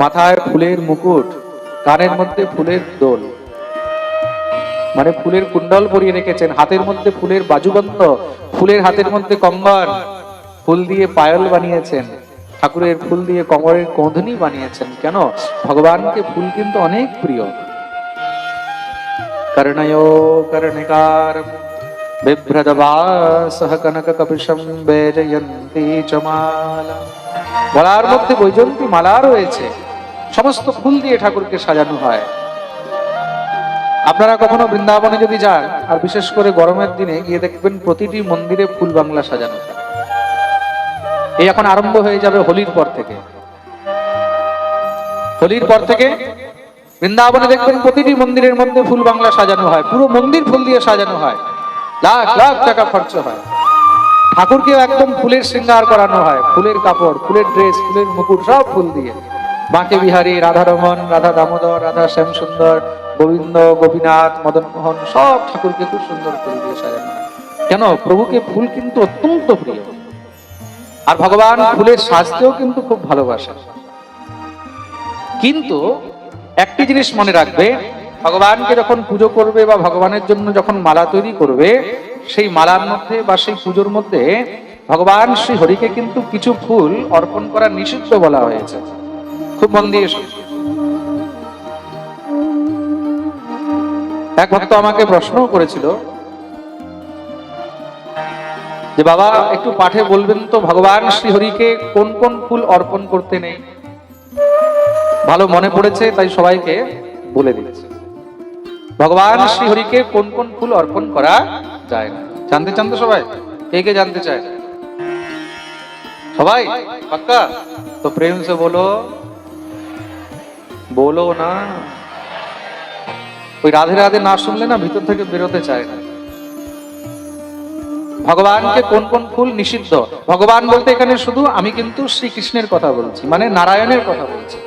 মাথায় ফুলের মুকুট, কানের মধ্যে ফুলের দোল। মানে ফুলের কুণ্ডল পরিয়ে রেখেছেন। হাতের মধ্যে ফুলের বাজুবন্ধ ফুলের হাতের মধ্যে কম্বর ফুল দিয়ে পায়ল বানিয়েছেন। ঠাকুরের ফুল দিয়ে কমরের কোঁধনি বানিয়েছেন। কেন? ভগবানকে ফুল কিন্তু অনেক প্রিয়। কর্ণয় কর্ণিকার বিভ্রদবাসহ কনক কপিশম বেজয়ন্তী গলার মধ্যে বৈজন্তী মালা রয়েছে। সমস্ত ফুল দিয়ে ঠাকুরকে সাজানো হয়। আপনারা কখনো বৃন্দাবনে যদি যান, আর বিশেষ করে গরমের দিনে, গিয়ে দেখবেন প্রতিটি মন্দিরে ফুল বাংলা সাজানো এই এখন আরম্ভ হয়ে যাবে হোলির পর থেকে। হোলির পর থেকে বৃন্দাবনে দেখবেন প্রতিটি মন্দিরের মধ্যে ফুল বাংলা সাজানো হয়। পুরো মন্দির ফুল দিয়ে সাজানো হয়। লাখ লাখ টাকা খরচ হয়। ঠাকুরকেও একদম ফুলের শৃঙ্গার করানো হয়। ফুলের কাপড়, ফুলের ড্রেস, ফুলের মুকুট, সব ফুল দিয়ে। বাঁকে বিহারী রাধা রমন রাধা দামোদর, রাধা শ্যাম সুন্দর গোবিন্দ, গোপীনাথ, মদন মোহন, সব ঠাকুরকে খুব সুন্দর ফুল দিয়ে সাজানো। কেন? প্রভুকে ফুল কিন্তু অত্যন্ত প্রিয়। আর ভগবান ফুলের সাজতেও কিন্তু খুব ভালোবাসে। কিন্তু একটি জিনিস মনে রাখবে, ভগবানকে যখন পুজো করবে বা ভগবানের জন্য যখন মালা তৈরি করবে, সেই মালার মধ্যে বা সেই পুজোর মধ্যে ভগবান শ্রী হরিকে কিন্তু কিছু ফুল অর্পণ করা নিষিদ্ধ বলা হয়েছে। খুব মন দিয়ে। এক ভক্ত আমাকে প্রশ্ন করেছিল যে, বাবা, একটু পাঠে বলবেন তো, ভগবান শ্রী হরিকে কোন কোন ফুল অর্পণ করতে নেই? ভালো মনে পড়েছে, তাই সবাইকে বলে দিয়েছে। ভগবান শ্রীহরিকে কোন কোন ফুল অর্পণ করা যায় না। জানতে চান তো সবাই? কে কে জানতে চায়? সবাই? পাক্কা? তো প্রেম সে বলো বলো না। ওই রাধে রাধে না শুনলে না ভিতর থেকে বেরোতে চায় না। ভগবানকে কোন কোন ফুল নিষিদ্ধ? ভগবান বলতে এখানে শুধু আমি কিন্তু শ্রীকৃষ্ণের কথা বলছি মানে নারায়ণের কথা বলছি।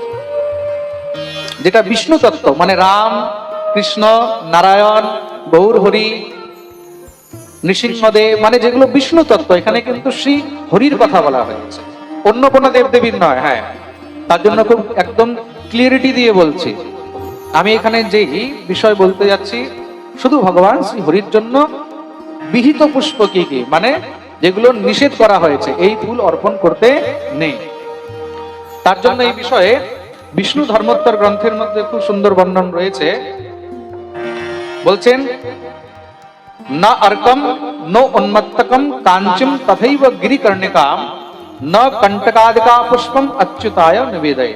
যেটা বিষ্ণু তত্ত্ব মানে রাম, কৃষ্ণ, নারায়ণ গৌর হরি নৃসিংহদেব মানে যেগুলো বিষ্ণু তত্ত্ব, এখানে কিন্তু শ্রী হরির কথা বলা হয়েছে। অন্য কোন দেবদেবীর নয় হ্যাঁ। তার জন্য খুব একদম ক্লিয়ারিটি দিয়ে বলছি। আমি এখানে যেই বিষয় বলতে যাচ্ছি, শুধু ভগবান শ্রী হরির জন্য বিহিত পুষ্প কি কি মানে যেগুলো নিষেধ করা হয়েছে, এই ফুল অর্পণ করতে নেই। তার জন্য এই বিষয়ে বিষ্ণু ধর্মোত্তর গ্রন্থের মধ্যে খুব সুন্দর বর্ণন রয়েছে। বলছেন, না অর্কম, নো উন্মত্তকম, কাঞ্চিম তথৈব গিরিকর্ণিকাম, ন কণ্টকাদিকা পুষ্পম অচ্যুতায় নিবেদয়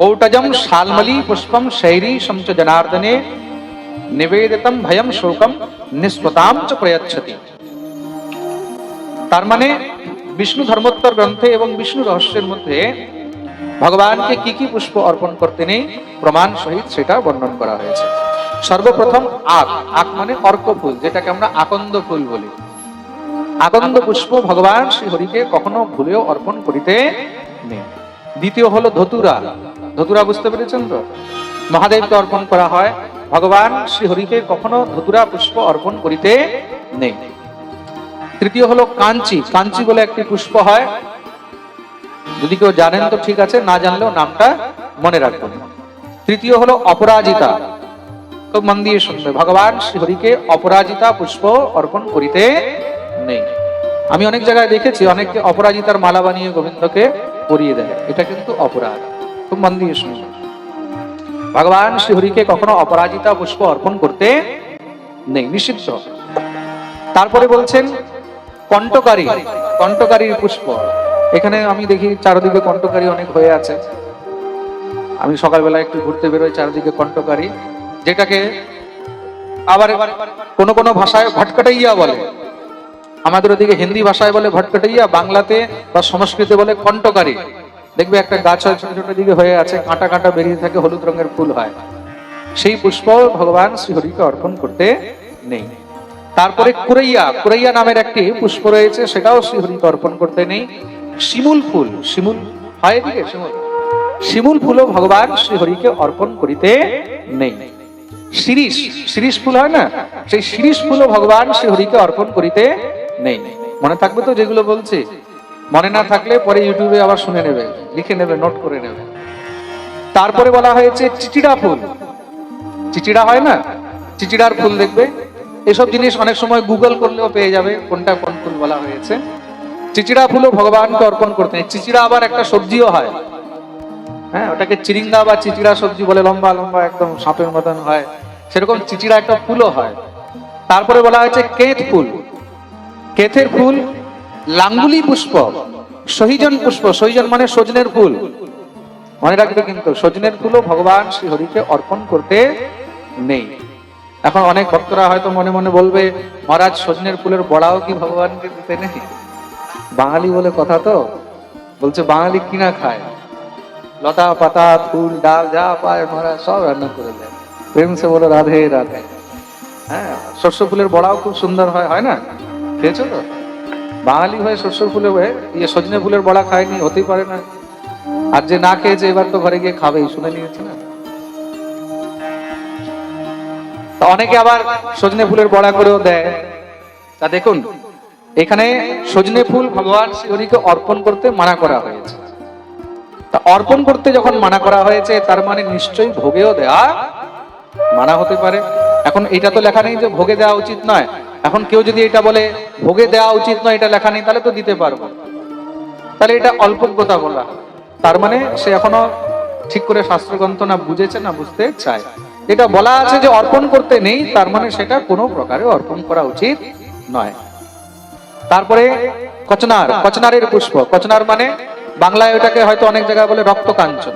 কৌটজম শালমলী পুষ্পম শৈরীশম চ জনার্দনে নিবেদিতম ভয়ম শোকম নিস্পতাম চ প্রয়চ্ছতি। তার মানে বিষ্ণু ধর্মোত্তর গ্রন্থে এবং বিষ্ণু রহস্যের মধ্যে ভগবানকে কি কি পুষ্প অর্পণ করতে নেই প্রমাণ সহিত সেটা বর্ণন করা হয়েছে। সর্বপ্রথম আক আক মানে অর্ক ফুল, যেটাকে আমরা আকন্দ ফুল বলি। আকন্দ পুষ্প ভগবান শ্রী হরিকে কখনো ভুলেও অর্পণ করিতে নেই। দ্বিতীয় হলো ধতুরা। ধতুরা বুঝতে পেরেছেন তো? মহাদেবকে অর্পণ করা হয়। ভগবান শ্রী হরিকে কখনো ধতুরা পুষ্প অর্পণ করিতে নেই। তৃতীয় হলো কাঞ্চি। কাঞ্চি বলে একটি পুষ্প হয়। যদি কেউ জানেন তো ঠিক আছে, না জানলেও নামটা মনে রাখবেন। তৃতীয় হলো অপরাজিতা। মন দিয়ে শুনবে। ভগবান শ্রীহরিকে অপরাজিতা পুষ্প অর্পণ করিতে নেই। আমি অনেক জায়গায় দেখেছি, অনেককে অপরাজিতার মালা বানিয়ে গোবিন্দকে পরিয়ে দেয়। এটা কিন্তু অপরাধ। খুব মন দিয়ে শুনবে ভগবান শ্রীহরিকে কখনো অপরাজিতা পুষ্প অর্পণ করতে নেই, নিষিদ্ধ। তারপরে বলছেন, কণ্টকারী, কণ্টকারীর পুষ্প। এখানে আমি দেখি চারদিকে কণ্টকারী অনেক হয়ে আছে। আমি সকালবেলা একটু ঘুরতে বেরোই, চারদিকে কণ্ঠকারী যেটাকে আবার কোন কোন ভাষায় ভটকাটাইয়া বলে। আমাদের ওদিকে হিন্দি ভাষায় বলে ভটকাটাইয়া, বাংলাতে বা সংস্কৃতে বলে কণ্টকারী। দেখবে একটা গাছ হয় ছোট ছোট দিকে হয়ে আছে, কাঁটা কাঁটা বেরিয়ে থাকে, হলুদ রঙের ফুল হয়। সেই পুষ্প ভগবান শ্রীহরিকে অর্পণ করতে নেই। তারপরে কুরাইয়া কুরাইয়া নামের একটি পুষ্প রয়েছে, সেটাও শ্রীহরিকে অর্পণ করতে নেই। শিমুল ফুল, শিমুল, হয় এদিকে? শিমুল। শিমুল ফুলও ভগবান শ্রীহরিকে অর্পণ করিতে নেই। শিরিষ শিরিষ ফুল হয় না? সেই শিরিষ ফুলও ভগবান শ্রীহরিকে অর্পণ করিতে নেই। মনে থাকবে তো যেগুলো বলছি। মনে না থাকলে পরে ইউটিউবে আবার শুনে নেবে, লিখে নেবে নোট করে নেবে। তারপরে বলা হয়েছে চিচিড়া ফুল। চিচিড়া হয় না? চিচিড়ার ফুল দেখবে। এসব জিনিস অনেক সময় গুগল করলেও পেয়ে যাবে, কোনটা কোন ফুল বলা হয়েছে। চিচিড়া ফুলও ভগবানকে অর্পণ করতে নেই। চিচিড়া আবার একটা সবজিও হয়। হ্যাঁ ওটাকে চিরিঙ্গা বা চিচিড়া সবজি বলে লম্বা লম্বা একদম সাপের মতন হয়। সেরকম চিচিড়া একটা ফুলও হয়। তারপরে বলা হয়েছে কেত ফুল। কেথের ফুল লাঙ্গুলি পুষ্প, সহিজন পুষ্প, সহিজন মানে সজনের ফুল। মনে রাখবে কিন্তু, সজনের ফুলও ভগবান শ্রী হরিকে অর্পণ করতে নেই। এখন অনেক ভক্তরা হয়তো মনে মনে বলবে, মহারাজ, সজনের ফুলের বড়াও কি ভগবানকে দিতে নেই? বাঙালি বলে কথা তো। বলছে, বাঙালি কিনা খায়? লতা, পাতা, ফুল, ডাল, যা পায় মহারাজ, সব রান্না করে দেয়। প্রেম সে বলে, রাধে রাধে। হ্যাঁ শস্য ফুলের বড়াও খুব সুন্দর হয় হয় না? খেয়েছো তো? বাঙালি হয়ে শস্য ফুলে হয়ে ইয়ে সজনে ফুলের বড়া খায়নি, হতেই পারে না। আর যে না খেয়েছে, এবার তো ঘরে গিয়ে খাবেই, শুনে নিয়েছে না। অনেকে আবার সজনে ফুলের বড়া করেও দেয়। তা দেখুন, এখানে সজনে ফুল ভগবান শ্রীহরিকে অর্পণ করতে মানা করা হয়েছে। তা অর্পণ করতে যখন মানা করা হয়েছে, তার মানে নিশ্চয়ই ভোগেও দেয়া মানা হতে পারে। এখন এটা তো লেখা নেই যে ভোগে দেওয়া উচিত নয়। এখন কেউ যদি এটা বলে, ভোগে দেওয়া উচিত নয়, এটা লেখা নেই, তাহলে তো দিতে পারব। তাহলে এটা অল্পজ্ঞতা বলা। তার মানে সে এখনও ঠিক করে শাস্ত্রগ্রন্থ না বুঝেছে, না বুঝতে চায়। এটা বলা আছে যে অর্পণ করতে নেই, তার মানে সেটা কোনো প্রকারে অর্পণ করা উচিত নয়। তারপরে কচনার, কচনারের পুষ্প। কচনার মানে বাংলায় ওটাকে হয়তো অনেক জায়গায় বলে রক্ত কাঞ্চন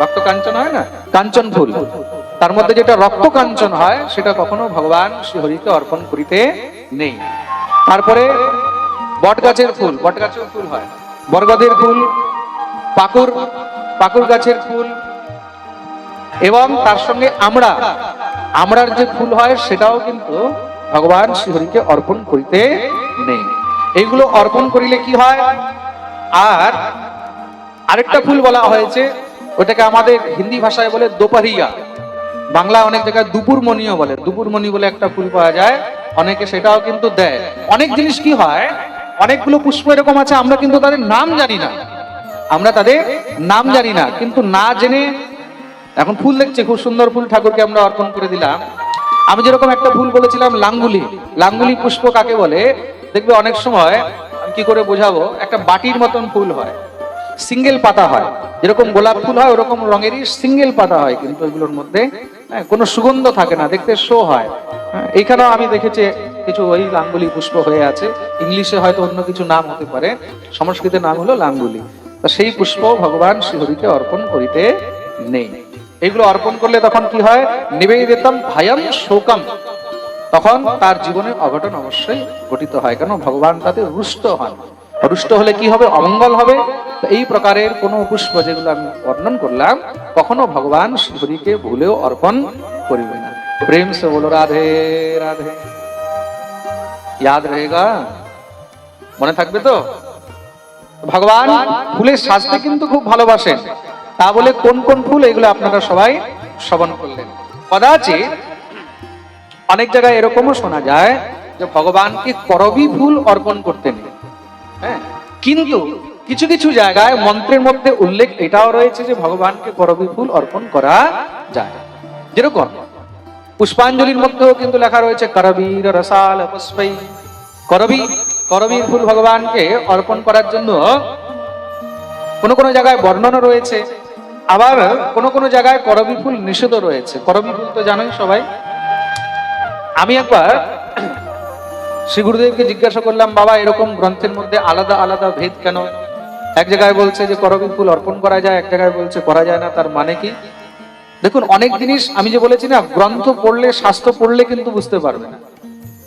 রক্ত কাঞ্চন হয় না? কাঞ্চন ফুল তার মধ্যে যেটা রক্ত কাঞ্চন হয়, সেটা কখনো ভগবান শ্রীহরিকে অর্পণ করিতে নেই। তারপরে বট গাছের ফুল বট গাছের ফুল হয়। বরগদের ফুল, পাকুর পাকুর গাছের ফুল, এবং তার সঙ্গে আমরা, আমরার যে ফুল হয়, সেটাও কিন্তু ভগবান শ্রীহরিকে অর্পণ করিতে নেই। এইগুলো অর্পণ করিলে কি হয়? আর আরেকটা ফুল বলা হয়েছে, ওটাকে আমাদের হিন্দি ভাষায় বলে দোপারিয়া। বাংলা অনেক জায়গায় দুপুর মণিও বলে দুপুর মণি বলে একটা ফুল পাওয়া যায়, অনেকে সেটাও কিন্তু দেয়। অনেক জিনিস কি হয়, অনেকগুলো পুষ্প এরকম আছে, আমরা কিন্তু তাদের নাম জানি না। আমরা তাদের নাম জানি না, কিন্তু না জেনে, এখন ফুল দেখছে, খুব সুন্দর ফুল ঠাকুরকে আমরা অর্পণ করে দিলাম। আমি যেরকম একটা ফুল বলেছিলাম, লাঙ্গুলি। লাঙ্গুলি পুষ্প কাকে বলে? দেখবে অনেক সময় কি করে বোঝাবো, একটা বাটির মতন ফুল হয়, সিঙ্গেল পাতা হয়। যেরকম গোলাপ ফুল হয়, ওরকম রঙেরই সিঙ্গেল পাতা হয় কিন্তু ওইগুলোর মধ্যে। হ্যাঁ, কোনো সুগন্ধ থাকে না দেখতে শো হয়। হ্যাঁ, এইখানেও আমি দেখেছি কিছু ওই লাঙ্গুলি পুষ্প হয়ে আছে। ইংলিশে হয়তো অন্য কিছু নাম হতে পারে সংস্কৃতে নাম হলো লাঙ্গুলি। তা সেই পুষ্প ভগবান শ্রীহরিকে অর্পণ করিতে নেই। এগুলো অর্পণ করলে তখন কি হয়? নিবেদিতম ভয়ম শোকম। তখন তার জীবনে অঘটন অবশ্যই ঘটিত হয় কেন? ভগবান তাতে রুষ্ট হন। রুষ্ট হলে কি হবে? অমঙ্গল হবে? এই প্রকারের কোনো পুষ্প যেগুলো আমি বর্ণন করলাম, কখনো ভগবান শ্রীহরিকে ভুলেও অর্পণ করিবে না। প্রেম সে বলো, রাধে রাধে। ইয়াদ রহেগা? মনে থাকবে তো? ভগবান ফুলের সাজতে কিন্তু খুব ভালোবাসেন। তা বলে কোন কোন ফুল? এগুলো আপনারা সবাই শ্রবণ করলেন। কদাচিৎ অনেক জায়গায় এরকমও শোনা যায় যে ভগবানকে করবি ফুল অর্পণ করতেন হ্যাঁ কিন্তু কিছু কিছু জায়গায় মন্ত্রের মধ্যে উল্লেখ এটাও রয়েছে যে ভগবানকে করবি ফুল অর্পণ করা যায়। যেরকম পুষ্পাঞ্জলির মধ্যেও কিন্তু লেখা রয়েছে, করবীর রসাল পুষ্পই করবি, করবীর ফুল ভগবানকে অর্পণ করার জন্য কোনো কোনো জায়গায় বর্ণনা রয়েছে। আবার কোনো কোনো জায়গায় করবি ফুল নিষেধ রয়েছে। করবি ফুল তো জানোই সবাই। আমি একবার শ্রী গুরুদেবকে জিজ্ঞাসা করলাম, বাবা, এরকম গ্রন্থের মধ্যে আলাদা আলাদা ভেদ কেন? এক জায়গায় বলছে যে করবি ফুল অর্পণ করা যায়। এক জায়গায় বলছে, করা যায় না। তার মানে কি? দেখুন, অনেক জিনিস আমি যে বলেছি না, গ্রন্থ পড়লে, শাস্ত্র পড়লে কিন্তু বুঝতে পারবে না।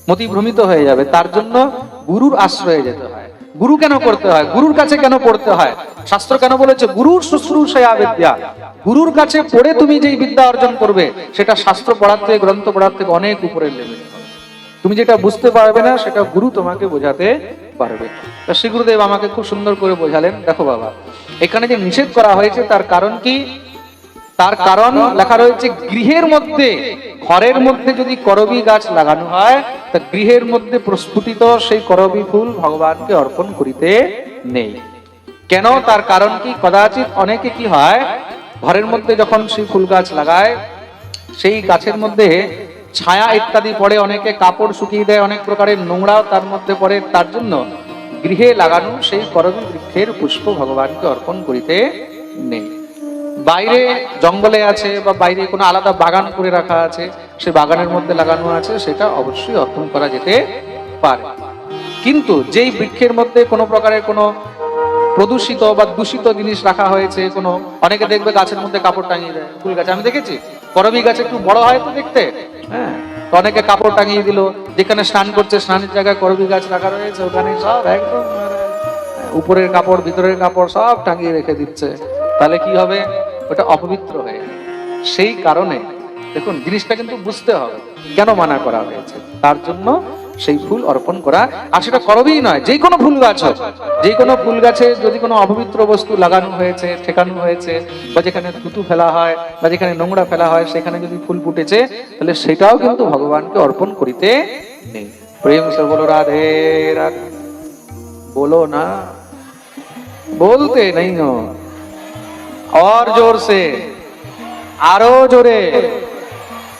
মতি ভ্রমিত হয়ে যাবে। তার জন্য গুরুর আশ্রয়ে যেতে হয়। গুরু কেন করতে হয়? গুরুর কাছে কেন পড়তে হয়? শাস্ত্র কেন বলেছে, গুরুর শুশ্রূষয়া বিদ্যা গুরুর কাছে পড়ে তুমি যেই বিদ্যা অর্জন করবে, সেটা শাস্ত্র পড়ার থেকে, গ্রন্থ পড়ার থেকে অনেক উপরে লেভেল তুমি যেটা বুঝতে পারবে না, সেটা গুরু তোমাকে বোঝাতে পারবে। তা শ্রী গুরুদেব আমাকে খুব সুন্দর করে বোঝালেন। দেখো বাবা, এখানে যে নিষেধ করা হয়েছে, তার কারণ কি? তার কারণ লেখা রয়েছে, গৃহের মধ্যে, ঘরের মধ্যে যদি করবি গাছ লাগানো হয়, তা গৃহের মধ্যে প্রস্ফুটিত সেই করবি ফুল ভগবানকে অর্পণ করিতে নেই। কেন? তার কারণ কি? কদাচিৎ অনেকে কি হয়, ঘরের মধ্যে যখন সেই ফুল গাছ লাগায়, সেই গাছের মধ্যে ছায়া ইত্যাদি পড়ে অনেকে কাপড় শুকিয়ে দেয়, অনেক প্রকারের নোংরাও তার মধ্যে পড়ে। তার জন্য গৃহে লাগানো সেই করবী বৃক্ষের পুষ্প ভগবানকে অর্পণ করিতে নেই। বাইরে জঙ্গলে আছে বা বাইরে কোনো আলাদা বাগান করে রাখা আছে, সে বাগানের মধ্যে লাগানো আছে, সেটা অবশ্যই অর্পণ করা যেতে পারে। কিন্তু যেই বৃক্ষের মধ্যে কোনো প্রকারের কোনো প্রদূষিত বা দূষিত জিনিস রাখা হয়েছে, কোনো, অনেকে দেখবে গাছের মধ্যে কাপড় টাঙিয়ে দেয়, ফুল গাছ, আমি দেখেছি, করবি গাছ একটু বড় হয় তো দেখতে হ্যাঁ অনেকে কাপড় টাঙিয়ে দিল, যেখানে স্নান করছে, স্নানের জায়গায় করবি গাছ রাখা রয়েছে, ওখানে সব একদম উপরের কাপড়, ভিতরের কাপড় সব টাঙিয়ে রেখে দিচ্ছে, তাহলে কি হবে? ওটা অপবিত্র হয়ে সেই কারণে, দেখুন, জিনিসটা কিন্তু বুঝতে হবে, কেন মানা করা হয়েছে? তার জন্য সেই ফুল অর্পণ করা আর সেটা করবেই নয় যে কোনো ফুল গাছ হোক যে কোনো ফুল গাছে যদি কোনো অপবিত্র বস্তু লাগানো হয়েছে ঠেকানো হয়েছে বা যেখানে থুতু ফেলা হয় বা যেখানে নোংরা ফেলা হয় সেখানে যদি ফুল ফুটেছে তাহলে সেটাও কিন্তু ভগবানকে অর্পণ করিতে নেই প্রেম সে বলো রাধে রাধে বলো না বলতে নেই না और जोर से আরো জোরে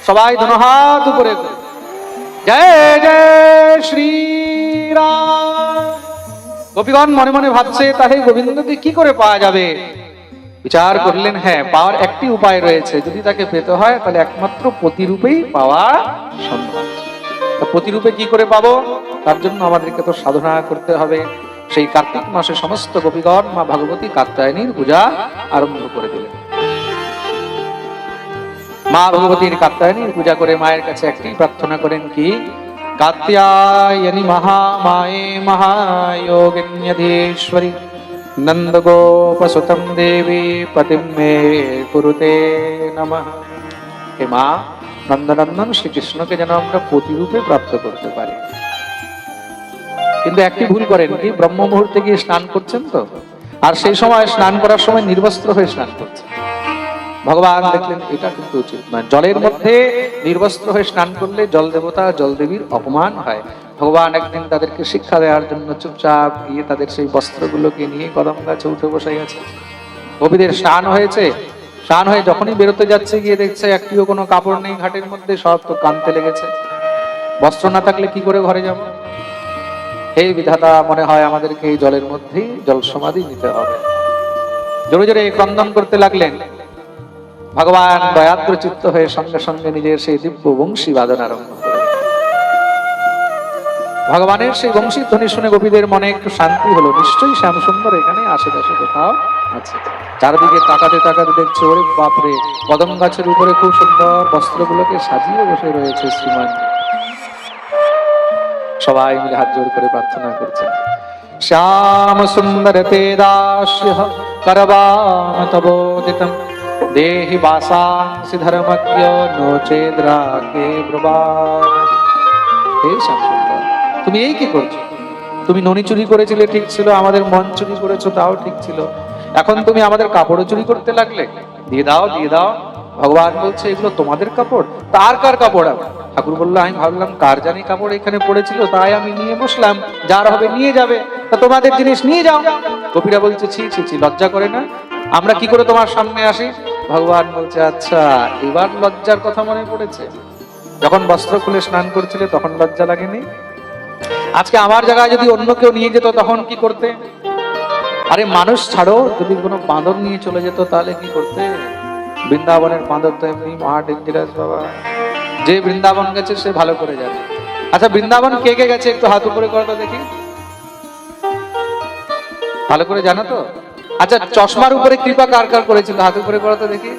সবাই দুনো হাত উপরে করে। জয় জয় শ্রীরাম। গোপীগণ মনে মনে ভাবছে, তাহলে গোবিন্দকে কি করে পাওয়া যাবে? বিচার করলেন হ্যাঁ পাওয়ার একটি উপায় রয়েছে। যদি তাকে পেতে হয়, তাহলে একমাত্র প্রতিরূপেই পাওয়া সম্ভব। প্রতিরূপে কি করে পাবো? তার জন্য আমাদেরকে তো সাধনা করতে হবে। সেই কার্তিক মাসে সমস্ত গোপীগণ মা ভগবতী কাত্যায়নীর পূজা আরম্ভ করে দিলেন। মা ভগবতীর কাত্যায়নীর পূজা করে মায়ের কাছে একটি প্রার্থনা করেন কি, কাত্যায়নী মহামায়ে মহায়োগিন্যধীশ্বরী, নন্দগোপসুতম দেবী পতিম মে কুরুতে নমঃ। হে মা, নন্দনন্দন শ্রীকৃষ্ণকে যেন আমরা প্রতিরূপে প্রাপ্ত করতে পারি। কিন্তু একটি ভুল করেন কি ব্রহ্ম মুহূর্তে গিয়ে স্নান করছেন তো? আর সেই সময় স্নান করার সময় নির্বস্ত্র হয়ে স্নান করছেন। ভগবান দেখলেন, এটা কিন্তু উচিত নয়। জলের মধ্যে নির্বস্ত্র হয়ে স্নান করলে জল দেবতা, জল দেবীর অপমান হয়। ভগবান একদিন তাদেরকে শিক্ষা দেওয়ার জন্য চুপচাপ গিয়ে তাদের সেই বস্ত্রগুলোকে নিয়ে কদম গাছে উঠে বসে গেছে। কবিদের স্নান হয়েছে। স্নান হয়ে যখনই বেরোতে যাচ্ছে, গিয়ে দেখছে একটিও কোনো কাপড় নেই ঘাটের মধ্যে, সব তো কানতে লেগেছে। বস্ত্র না থাকলে কি করে ঘরে যাব? হে বিধাতা, মনে হয় আমাদেরকে এই জলের মধ্যেই জল সমাধি নিতে হবে। জোরে জোরে ক্রন্দন করতে লাগলেন। ভগবান দয়াদ্র চিত্ত হয়ে সঙ্গে সঙ্গে নিজের সেই দিব্য বংশী বাদন আরম্ভ ভগবানের সেই বংশী ধ্বনি শুনে গোপীদের মনে একটু শান্তি হলো। নিশ্চয়ই শ্যাম সুন্দর এখানে আশেপাশে কোথাও আছে। চারদিকে তাকাতে তাকাতে দেখছে, ওরে বাপরে, কদম গাছের উপরে খুব সুন্দর বস্ত্রগুলোকে সাজিয়ে বসে রয়েছে শ্রীমান। সবাই মিলে হাত জোর করে প্রার্থনা করছে। শ্যাম সুন্দর তে দাস্য করবাম তবোদিতম দেহি বাসাংসি ধর্মজ্ঞ নো চেদ্রাকে ব্রবান হে শ্যাম সুন্দর তুমি এই কি করছ? তুমি ননি চুরি করেছিলে, ঠিক ছিল। আমাদের মন চুরি করেছ, তাও ঠিক ছিল। এখন তুমি আমাদের কাপড় চুরি করতে লাগলে। দিয়ে দাও দিয়ে দাও। ভগবান বলছে, এগুলো তোমাদের কাপড়? তার কার কাপড়? ঠাকুর বলল, আমি ভাবলাম, কার জানি কাপড় এখানে পড়েছিল, তাই আমি নিয়ে বসলাম। যার হবে নিয়ে যাবে। তা তোমাদের জিনিস নিয়ে যাও। গোপীরা বলছে, ছি ছি ছি, লজ্জা করে না। আমরা কি করে তোমার সামনে আসি? ভগবান বলছে আচ্ছা এবার লজ্জার কথা মনে পড়েছে। যখন বস্ত্র খুলে স্নান করছিলে, তখন লজ্জা লাগেনি? আজকে আমার জায়গায় যদি অন্য কেউ নিয়ে যেত, তখন কি করতে? আরে, মানুষ ছাড়ো, যদি কোনো বাঁদর নিয়ে চলে যেত, তাহলে কি করতে? বৃন্দাবনের বাঁদর তো এমনি মহা ডেঞ্জারাস বাবা। যে বৃন্দাবন গেছে, সে ভালো করে যাবে আচ্ছা বৃন্দাবন কে কে গেছে? একটু হাত উপরে করো তো দেখি। ভালো করে জানো তো? আচ্ছা চশমার উপরে কৃপা কার কার করেছিল হাত উপরে করো তো দেখি।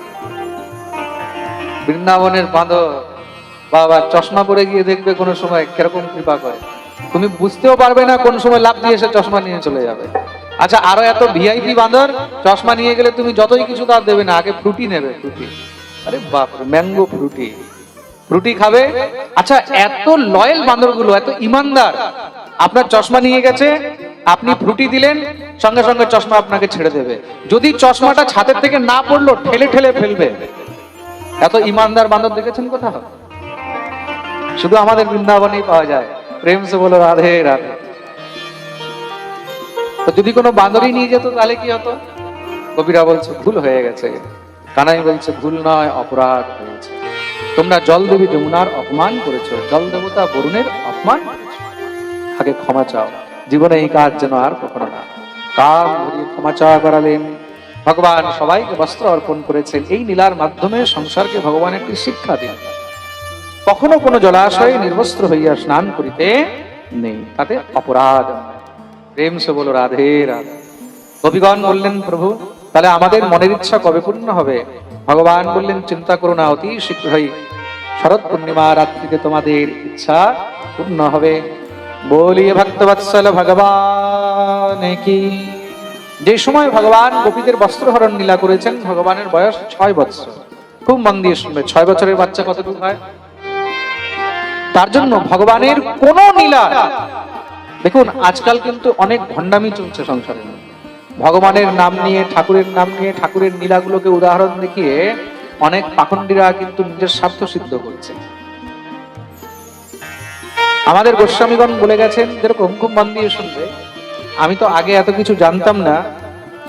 বৃন্দাবনের বাঁদর বাবা চশমা পরে গিয়ে দেখবে কোনো সময় কীরকম কৃপা করে। তুমি বুঝতেও পারবে না কোন সময় লাভ দিয়ে এসে চশমা নিয়ে চলে যাবে। আচ্ছা আরও এত ভিআইপি বাঁদর চশমা নিয়ে গেলে তুমি যতই কিছু তার দেবে না আগে ফ্রুটি নেবে ফ্রুটি। আরে বাপ ম্যাঙ্গো ফ্রুটি। ফ্রুটি খাবে? আচ্ছা এত লয়াল বাঁদরগুলো এত ইমানদার। আপনার চশমা নিয়ে গেছে আপনি ফ্রুটি দিলেন, সঙ্গে সঙ্গে চশমা আপনাকে ছেড়ে দেবে। যদি চশমাটা ছাদের থেকে না পড়ল, ঠেলে ঠেলে ফেলবে। এত ইমানদার বাঁদর দেখেছেন কোথাও? শুধু আমাদের বৃন্দাবনেই পাওয়া যায়। প্রেম সে বলো, রাধে রাধে। তো যদি কোনো বাঁদরই নিয়ে যেত, তাহলে কি হতো? কবিরা বলছে, ভুল হয়ে গেছে। কানাই বলছে, ভুল নয়, অপরাধ হয়েছে। তোমরা জল দেবী যমুনার অপমান করেছ। জল দেবতা বরুণের অপমান আগে ক্ষমা চাও। জীবনে এই কাজ যেন আর কখনো না। কাম ক্ষমা চাওয়া করালেন। ভগবান সবাইকে বস্ত্র অর্পণ করেছেন। এই নীলার মাধ্যমে সংসারকে ভগবান একটি শিক্ষা দিন কখনো কোনো জলাশয়ে নির্বস্ত্র হইয়া স্নান করিতে নেই। তাতে অপরাধ। প্রেম সে বলো, রাধে রাধে। কবিগণ বললেন, প্রভু, তাহলে আমাদের মনের ইচ্ছা কবে পূর্ণ হবে? ভগবান বললেন, চিন্তা করো না, অতি শীঘ্রই। শরৎ পূর্ণিমা রাত্রিতে তোমাদের ইচ্ছা পূর্ণ হবে। বলিয়ে ভক্তবৎসল ভগবান কি? যে সময় ভগবান গোপীদের বস্ত্রহরণ লীলা করেছেন, ভগবানের বয়স ছয় বছর খুব মন দিয়ে শুনবে, ছয় বছরের বাচ্চা কতটুকু হয়? তার জন্য ভগবানের কোন নীলা দেখুন, আজকাল কিন্তু অনেক ভণ্ডামি চলছে সংসারে। ভগবানের নাম নিয়ে, ঠাকুরের নাম নিয়ে, ঠাকুরের নীলাগুলোকে উদাহরণ দেখিয়ে অনেক পাখণ্ডীরা কিন্তু নিজের স্বার্থ সিদ্ধ করছে। আমাদের গোস্বামীগণ বলে গেছেন, যেরকম খুব মন দিয়ে শুনবে, আমি তো আগে এত কিছু জানতাম না।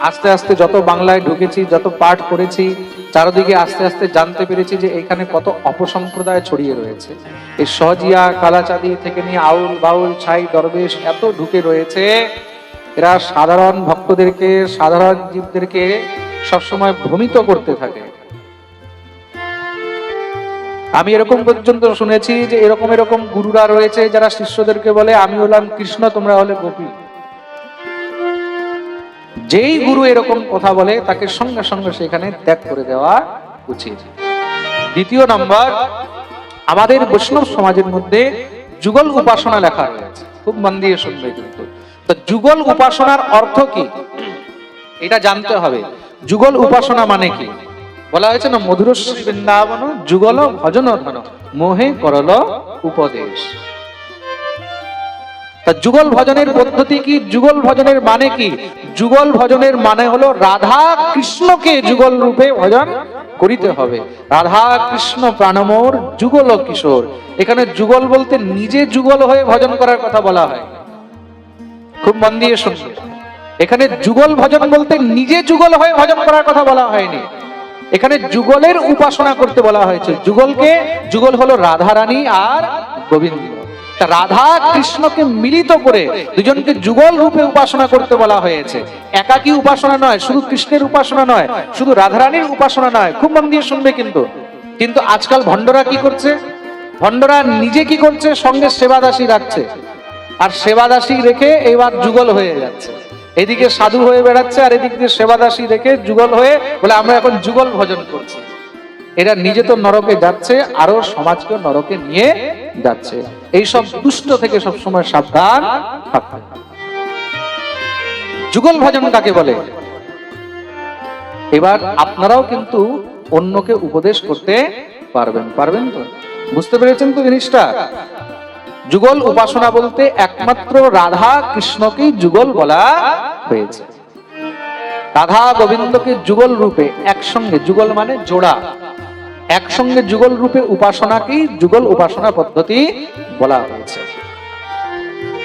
আস্তে আস্তে যত বাংলায় ঢুকেছি, যত পাঠ করেছি চারদিকে আস্তে আস্তে জানতে পেরেছি যে এখানে কত অপসম্প্রদায় ছড়িয়ে রয়েছে। এই সহজিয়া, কালাচাঁদি থেকে নিয়ে আউল বাউল, ছাই, দরবেশ এত ঢুকে রয়েছে। এরা সাধারণ ভক্তদেরকে, সাধারণ জীবদেরকে সবসময় ভ্রমিত করতে থাকে। আমি এরকম পর্যন্ত শুনেছি যে এরকম এরকম গুরুরা রয়েছে যারা শিষ্যদেরকে বলে আমি হলাম কৃষ্ণ, তোমরা হলে গোপী। যেই গুরু এরকম কথা বলে, তাকে সঙ্গে সঙ্গে সেখানে ত্যাগ করে দেওয়া উচিত। দ্বিতীয় নাম্বার, আমাদের বৈষ্ণব সমাজের মধ্যে যুগল উপাসনা লেখা রয়েছে। খুব মন দিয়ে শুনবে কিন্তু। তো যুগল উপাসনার অর্থ কি? এটা জানতে হবে। যুগল উপাসনা মানে কি? বলা হয়েছে না মধুর বৃন্দাবন, যুগল ভজন ধন, মোহে করল উপদেশ। তা যুগল ভজনের পদ্ধতি কি? যুগল ভজনের মানে কি? যুগল ভজনের মানে হলো রাধা কৃষ্ণকে যুগল রূপে ভজন করিতে হবে। রাধা কৃষ্ণ প্রাণমোর, যুগল কিশোর। এখানে যুগল বলতে নিজে যুগল হয়ে ভজন করার কথা বলা হয়। খুব মন দিয়ে শুনবে। এখানে যুগল ভজন বলতে নিজে যুগল হয়ে ভজন করার কথা বলা হয়নি। এখানে যুগলের উপাসনা করতে বলা হয়েছে। যুগলকে, যুগল হলো রাধা রানী আর গোবিন্দ। রাধা কৃষ্ণকে মিলিত করে দুজনকে যুগল রূপে উপাসনা করতে বলা হয়েছে। একাকী উপাসনা নয়, শুধু কৃষ্ণের উপাসনা নয়, শুধু রাধারানীর উপাসনা নয়। খুব মন দিয়ে শুনবে কিন্তু। কিন্তু আজকাল ভণ্ডরা কি করছে? ভণ্ডরা নিজে কি করছে? সঙ্গে সেবাদাসী রাখছে। আর সেবাদাসী রেখে এবার যুগল হয়ে যাচ্ছে। এদিকে সাধু হয়ে বেড়াচ্ছে আর এদিক দিয়ে সেবাদাসী রেখে যুগল হয়ে বলে আমরা এখন যুগল ভজন করছি। এরা নিজে তো নরকে যাচ্ছে, আরও সমাজকে নরকে নিয়ে যাচ্ছে। এই সব দুষ্ট থেকে সবসময় সাবধান থাকতে যুগল ভজন কাকে বলে? এবার আপনারাও কিন্তু অন্যকে উপদেশ করতে পারবেন পারবেন তো? বুঝতে পেরেছেন তো জিনিসটা? যুগল উপাসনা বলতে একমাত্র রাধা কৃষ্ণকেই যুগল বলা হয়েছে। রাধা গোবিন্দকে যুগল রূপে, একসঙ্গে যুগল মানে জোড়া, একসঙ্গে যুগল রূপে উপাসনাকেই যুগল উপাসনা পদ্ধতি বলা হয়েছে।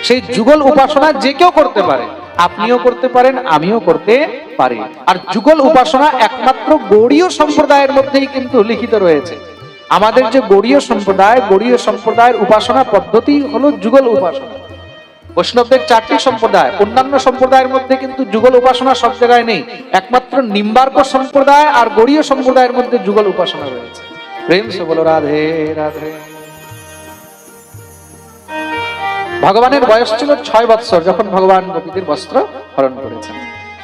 সেই যুগল উপাসনা যে কেউ করতে পারে, আপনিও করতে পারেন, আমিও করতে পারি। আর যুগল উপাসনা একমাত্র গৌড়ীয় সম্প্রদায়ের মধ্যেই কিন্তু লিখিত রয়েছে। আমাদের যে গৌড়ীয় সম্প্রদায়, গৌড়ীয় সম্প্রদায়ের উপাসনা পদ্ধতি হলো যুগল উপাসনা। বৈষ্ণবদের চারটি সম্প্রদায়, অন্যান্য সম্প্রদায়ের মধ্যে কিন্তু যুগল উপাসনা সব জায়গায় নেই। একমাত্র নিম্বার্ক সম্প্রদায় আর গৌড়ীয় সম্প্রদায়ের মধ্যে যুগল উপাসনা রয়েছে। প্রেম বলো, রাধে রাধে। ভগবানের বয়স ছিল ছয় বৎসর যখন ভগবান গোপীদের বস্ত্র হরণ করেছেন।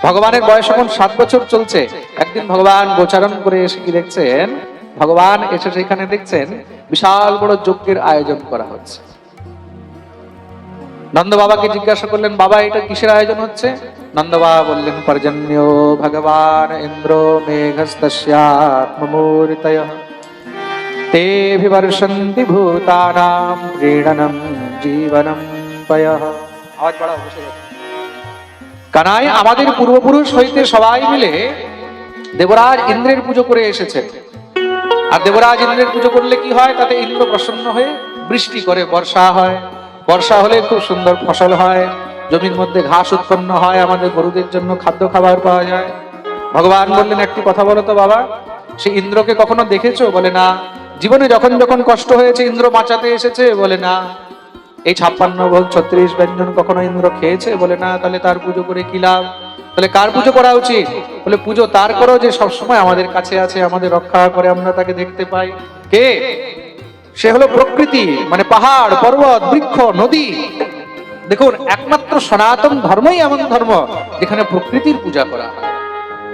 ভগবানের বয়স এখন সাত বছর চলছে। একদিন ভগবান গোচারণ করে এসে কি দেখছেন? ভগবান এসে সেখানে দেখছেন বিশাল বড় যজ্ঞের আয়োজন করা হচ্ছে। নন্দ বাবাকে জিজ্ঞাসা করলেন, বাবা, এটা কিসের আয়োজন হচ্ছে? নন্দ বাবা বললেন পর্জন্য ভগবান ইন্দ্র মেঘস্তস্যাত্মমূর্তয়। তে ভূতানাম ক্রীড়নম জীবনম পয়। কানাই আমাদের পূর্বপুরুষ হইতে সবাই মিলে দেবরাজ ইন্দ্রের পুজো করে এসেছে আর দেবরাজ ইন্দ্রের পুজো করলে কি হয়? তাতে ইন্দ্র প্রসন্ন হয়ে বৃষ্টি করে, বর্ষা হয়। বর্ষা হলে খুব সুন্দর ফসল হয়। জমির মধ্যে ঘাস উৎপন্ন হয়। আমাদের গরুদের জন্য খাদ্য খাবার পাওয়া যায়। ভগবান বললেন, একটি কথা বলো তো বাবা, সে ইন্দ্রকে কখনো দেখেছ? বলে, না। জীবনে যখন যখন কষ্ট হয়েছে, ইন্দ্র বাঁচাতে এসেছে? বলে, না। এই ছাপ্পান্ন ভোগ ছত্রিশ ব্যঞ্জন কখনো ইন্দ্র খেয়েছে? বলে, না। তাহলে তার পুজো করে কি লাভ? তাহলে কার পুজো করা উচিত? বলে, পুজো তার করো যে সবসময় আমাদের কাছে আছে, আমাদের রক্ষা করে আমরা তাকে দেখতে পাই। কে? সে হলো প্রকৃতি মানে পাহাড়, পর্বত, বৃক্ষ, নদী। দেখুন, একমাত্র সনাতন ধর্মই এমন ধর্ম যেখানে প্রকৃতির পূজা করা হয়।